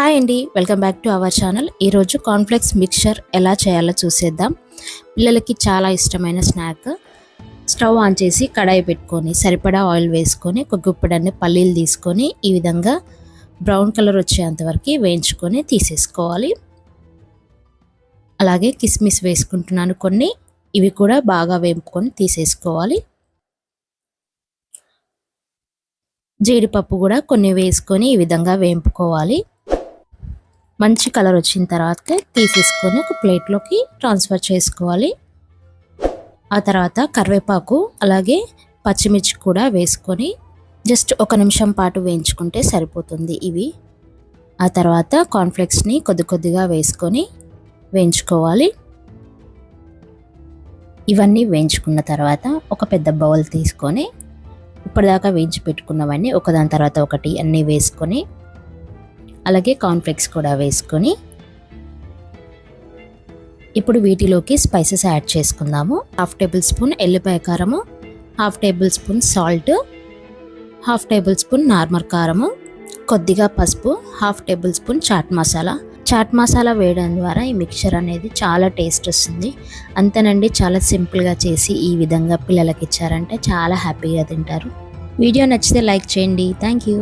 Hi అండి welcome back to our channel. ఈరోజు cornflakes mixture ఎలా చేయాలో చూసేద్దాం. పిల్లలకి చాలా ఇష్టమైన స్నాక్. స్టవ్ ఆన్ చేసి కడాయి పెట్టుకొని సరిపడా ఆయిల్ వేసుకొని ఒక గుప్పెడన్ని పల్లీలు తీసుకొని ఈ విధంగా బ్రౌన్ కలర్ వచ్చేంత వరకు వేయించుకొని తీసేసుకోవాలి. అలాగే కిస్మిస్ వేసుకుంటున్నాను కొన్ని ఇవి కూడా బాగా వేపుకొని తీసేసుకోవాలి. జీడిపప్పు కూడా కొన్ని వేసుకొని ఈ విధంగా వేపుకోవాలి. మంచి కలర్ వచ్చిన తర్వాత తీసేసుకొని ఒక ప్లేట్లోకి ట్రాన్స్ఫర్ చేసుకోవాలి. ఆ తర్వాత కరివేపాకు అలాగే పచ్చిమిర్చి కూడా వేసుకొని జస్ట్ ఒక నిమిషం పాటు వేయించుకుంటే సరిపోతుంది ఇవి. ఆ తర్వాత కాన్ఫ్లెక్స్ని కొద్ది కొద్దిగా వేసుకొని వేయించుకోవాలి. ఇవన్నీ వేయించుకున్న తర్వాత ఒక పెద్ద బౌల్ తీసుకొని ఇప్పటిదాకా వేయించి పెట్టుకున్నవన్నీ ఒకదాని తర్వాత ఒకటి అన్నీ వేసుకొని అలాగే కాన్ఫ్లెక్స్ కూడా వేసుకొని ఇప్పుడు వీటిలోకి స్పైసెస్ యాడ్ చేసుకుందాము. హాఫ్ టేబుల్ స్పూన్ ఎల్లిపాయ కారము half tablespoon salt half tablespoon normal కారము కొద్దిగా పసుపు half tablespoon chaat masala chaat masala వేయడం ద్వారా ఈ మిక్చర్ అనేది చాలా టేస్ట్ వస్తుంది. అంతేనండి చాలా సింపుల్గా చేసి ఈ విధంగా పిల్లలకి ఇచ్చారంటే చాలా హ్యాపీగా తింటారు. వీడియో నచ్చితే లైక్ చేయండి. Thank you